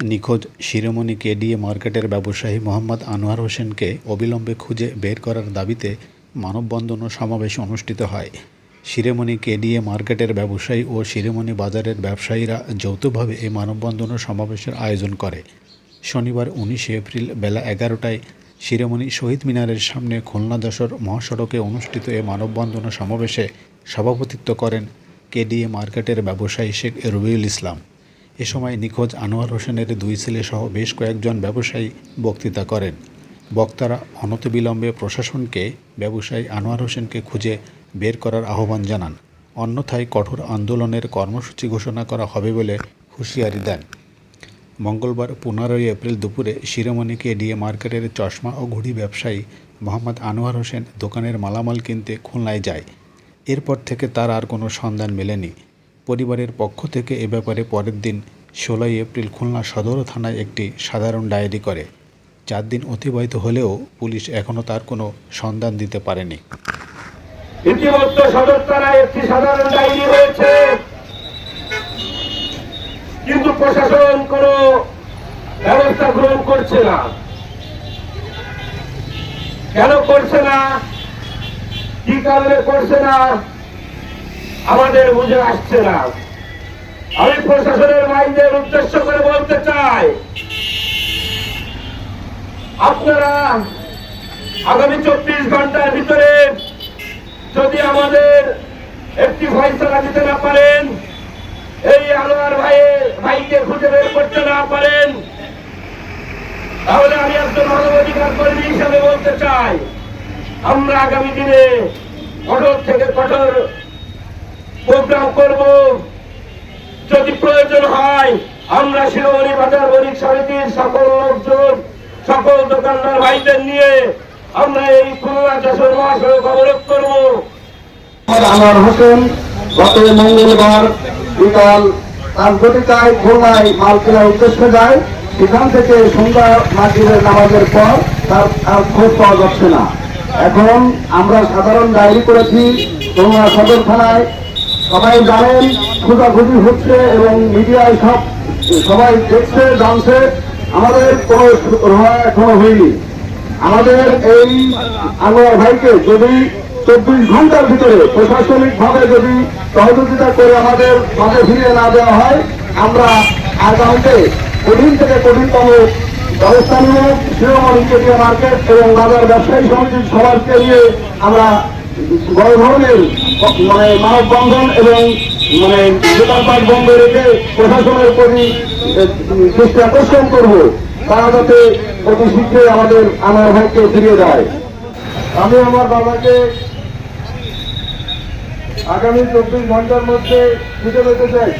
নিখোঁজ শিরোমণি কেডিএ মার্কেটের ব্যবসায়ী মোহাম্মদ আনোয়ার হোসেনকে অবিলম্বে খুঁজে বের করার দাবিতে মানববন্ধন ও সমাবেশ অনুষ্ঠিত হয়। শিরোমণি কেডিএ মার্কেটের ব্যবসায়ী ও শিরোমণি বাজারের ব্যবসায়ীরা যৌথভাবে এই মানববন্ধন ও সমাবেশের আয়োজন করে। শনিবার উনিশে এপ্রিল বেলা এগারোটায় শিরোমণি শহীদ মিনারের সামনে খুলনা যশোর মহাসড়কে অনুষ্ঠিত এ মানববন্ধন সমাবেশে সভাপতিত্ব করেন কেডিএ মার্কেটের ব্যবসায়ী শেখ রবিউল ইসলাম। এ সময় নিখোঁজ আনোয়ার হোসেনের দুই ছেলে সহ বেশ কয়েকজন ব্যবসায়ী বক্তৃতা করেন। বক্তারা অনতিবিলম্বে প্রশাসনকে, ব্যবসায়ী আনোয়ার হোসেনকে খুঁজে বের করার আহ্বান জানান। অন্যথায় কঠোর আন্দোলনের কর্মসূচি ঘোষণা করা হবে বলে হুঁশিয়ারি দেন। মঙ্গলবার পনেরোই এপ্রিল দুপুরে শিরোমণিকে ডিএ মার্কেটের চশমা ও ঘুড়ি ব্যবসায়ী মোহাম্মদ আনোয়ার হোসেন দোকানের মালামাল কিনতে খুলনায় যায়। এরপর থেকে তার আর কোনো সন্ধান মেলেনি। পরিবারের পক্ষ থেকে এ ব্যাপারে পরের দিন ষোলোই এপ্রিল খুলনা সদর থানায় একটি সাধারণ ডায়েরি করে। চার দিন অতিবাহিত হলেও পুলিশ এখনও তার কোনো সন্ধান দিতে পারেনি। কিন্তু প্রশাসন কোন ব্যবস্থা গ্রহণ করছে না। কেন করছে না? কি কারণে করছে না? আমাদের বুঝে আসছে না। আমি প্রশাসনের মাইন্ডের উদ্দেশ্য করে বলতে চাই, আপনারা আগামী চব্বিশ ঘণ্টার ভিতরে যদি আমাদের একটি ফয়সলা দিতে না পারেন, এই আনোয়ার ভাইয়ের ভাইকে খুঁজে বের করতে না পারেন, তাহলে আমি একজন মানবাধিকার কর্মী হিসাবে বলতে চাই, আমরা আগামী দিনে কঠোর থেকে কঠোর প্রোগ্রাম করব। যদি প্রয়োজন হয়, আমরা শিরোমণি বাজার বণিক সমিতির সকল লোকজন, সকল দোকানদার ভাইদের নিয়ে আমরা এই খুলনা যশোর মহাসড়ক অবরোধ করব। আনোয়ার হোসেন গত মঙ্গলবার বিকাল পাঁচ ঘটিকায় মাল কেনার উদ্দেশ্যে যায়। সেখান থেকে সন্ধ্যা মাগরিবের নামাজের পর তার আর খোঁজ পাওয়া যাচ্ছে না। এখন আমরা সাধারণ ডায়েরি করেছি, খুলনা সদর থানায়। সবাই জানেন, খোঁজাখুঁজি হচ্ছে এবং মিডিয়ায় সব সবাই দেখছে, জানছে। আমাদের কোনো এখনও হয়নি। আমাদের এই আনোয়ার ভাইকে যদি চব্বিশ ঘণ্টার ভিতরে প্রশাসনিক ভাবে যদি সহযোগিতা করে আমাদের মাঝে ফিরিয়ে না দেওয়া হয়, আমরা আগামীতে কঠিন থেকে কঠিনতম ব্যবস্থা নিয়ে শিরোমণি কেটিয়া মার্কেট এবং বাজার ব্যবসায়ী সমিতির সবাইকে নিয়ে আমরা বড় ধরনের মানে মানববন্ধন এবং মানে দোকানপাট বন্ধ রেখে প্রশাসনের প্রতি দৃষ্টি আকর্ষণ করব, তারা যাতে অতি শীঘ্রই আমাদের আমার ভাইকে ফিরিয়ে দেয়। আমি আমার বাবাকে আগামী চব্বিশ ঘণ্টার মধ্যে খুঁজে পেতে চাই।